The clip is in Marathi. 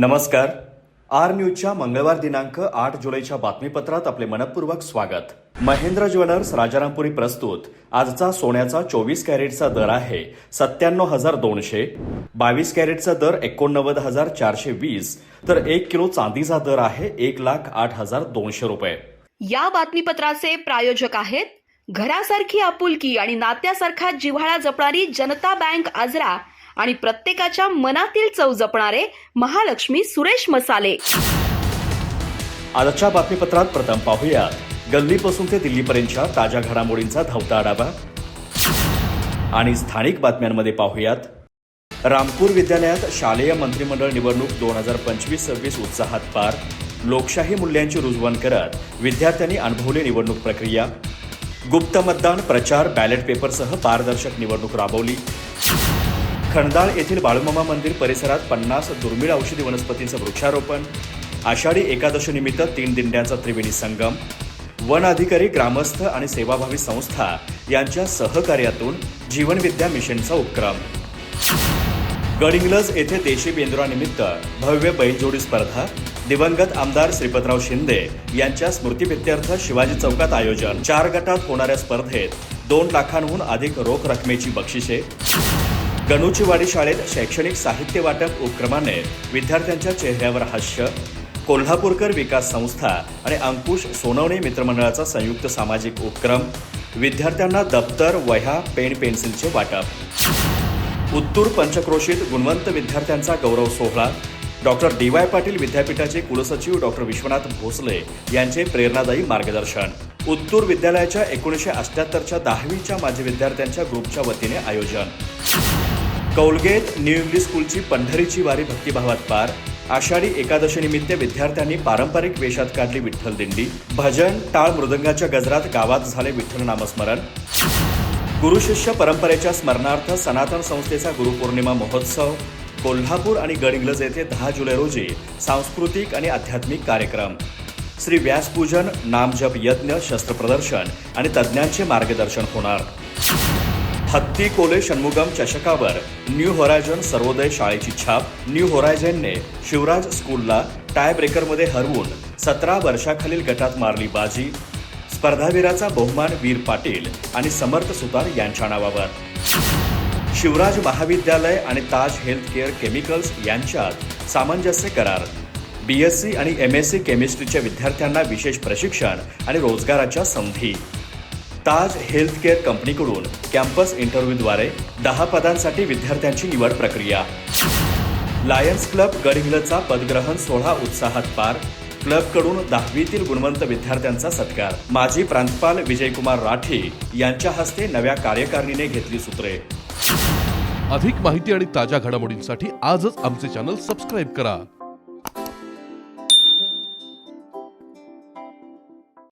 नमस्कार. आर न्यूजच्या मंगळवार दिनांक आठ जुलैच्या बातमीपत्रात आपले मनपूर्वक स्वागत. महेंद्र ज्वेलर्स राजारामपुरी प्रस्तुत. आजचा सोन्याचा चोवीस कॅरेटचा दर आहे सत्त्याण्णव हजार दोनशे बावीस कॅरेटचा दर एकोणनव्वद हजार चारशे वीस तर एक किलो चांदीचा दर आहे एक लाख आठ हजार दोनशे रुपये. या बातमीपत्राचे प्रायोजक आहेत घरासारखी आपुलकी आणि नात्यासारखा जिव्हाळा जपणारी जनता बँक आजरा आणि प्रत्येकाच्या मनातील चव जपणारे महालक्ष्मी सुरेश मसाले. आजच्या बातमीपत्रात प्रथम पाहूयात गल्लीपासून ते दिल्लीपर्यंतच्या ताज्या घडामोडींचा धावता आढावा. आणि स्थानिक बातम्यांमध्ये पाहूयात. रामपूर विद्यालयात शालेय मंत्रिमंडळ निवडणूक दोन हजार पंचवीस सव्वीस उत्साहात पार. लोकशाही मूल्यांची रुजवण करत विद्यार्थ्यांनी अनुभवली निवडणूक प्रक्रिया. गुप्त मतदान प्रचार बॅलेट पेपरसह पारदर्शक निवडणूक राबवली. खणदाळ येथील बाळूमामा मंदिर परिसरात पन्नास दुर्मिळ औषधी वनस्पतींचं वृक्षारोपण आषाढी एकादशीनिमित्त तीन दिंड्यांचा त्रिवेणी संगम वन अधिकारी ग्रामस्थ आणि सेवाभावी संस्था यांच्या सहकार्यातून जीवनविद्या मिशनचा उपक्रम. गडिंग्लज येथे देशी बेंद्रानिमित्त भव्य बैलजोडी स्पर्धा दिवंगत आमदार श्रीपतराव शिंदे यांच्या स्मृतीप्रित्यर्थ शिवाजी चौकात आयोजन. चार गटात होणाऱ्या स्पर्धेत दोन लाखांहून अधिक रोख रकमेची बक्षिसे गणूचीवाडी शाळेत शैक्षणिक साहित्य वाटप उपक्रमाने विद्यार्थ्यांच्या चेहऱ्यावर हास्य कोल्हापूरकर विकास संस्था आणि अंकुश सोनवणे मित्रमंडळाचा संयुक्त सामाजिक उपक्रम विद्यार्थ्यांना दप्तर वह्या पेन पेन्सिलचे वाटप. उत्तूर पंचक्रोशीत गुणवंत विद्यार्थ्यांचा गौरव सोहळा. डॉक्टर डी वाय पाटील विद्यापीठाचे कुलसचिव डॉक्टर विश्वनाथ भोसले यांचे प्रेरणादायी मार्गदर्शन. उत्तूर विद्यालयाच्या एकोणीसशे अठ्याहत्तरच्या दहावीच्या माजी विद्यार्थ्यांच्या ग्रुपच्या वतीने आयोजन. कौलगेट न्यू इंग्लिश स्कूलची पंढरीची वारी भक्तिभावात पार. आषाढी एकादशीनिमित्त विद्यार्थ्यांनी पारंपरिक वेशात काढली विठ्ठल दिंडी. भजन टाळ मृदंगाच्या गजरात गावात झाले विठ्ठल नामस्मरण. गुरुशिष्य परंपरेच्या स्मरणार्थ सनातन संस्थेचा गुरुपौर्णिमा महोत्सव. कोल्हापूर आणि गडिंग्लज येथे दहा जुलै रोजी सांस्कृतिक आणि आध्यात्मिक कार्यक्रम. श्री व्यासपूजन नामजप यज्ञ शस्त्रप्रदर्शन आणि तज्ज्ञांचे मार्गदर्शन होणार. हत्ती कोले षण्मुगम चषकावर. न्यू होरायझन सर्वोदय शाळेची छाप. न्यू होरायझनने शिवराज स्कूलला टाय ब्रेकरमध्ये हरवून सतरा वर्षाखालील गटात मारली बाजी. स्पर्धावीराचा बहुमान वीर पाटील आणि समर्थ सुतार यांच्या नावावर. शिवराज महाविद्यालय आणि ताज हेल्थ केअर केमिकल्स यांच्यात सामंजस्य करार. बीएससी आणि एम एस सी केमिस्ट्रीच्या विद्यार्थ्यांना विशेष प्रशिक्षण आणि रोजगाराच्या संधी. ताज हेल्थकेअर कंपनीकडून कॅम्पस इंटरव्ह्यूद्वारे दहा पदांसाठी विद्यार्थ्यांची निवड प्रक्रिया. लायन्स क्लब गडिंग्लजचा पदग्रहण सोहळा उत्साहात पार. क्लबकडून दहावीतील गुणवंत विद्यार्थ्यांचा सत्कार. माजी प्रांतपाल विजयकुमार राठी यांच्या हस्ते नव्या कार्यकारिणीने घेतली सूत्रे. अधिक माहिती आणि ताज्या घडामोडींसाठी आजच आमचे चॅनल सबस्क्राईब करा.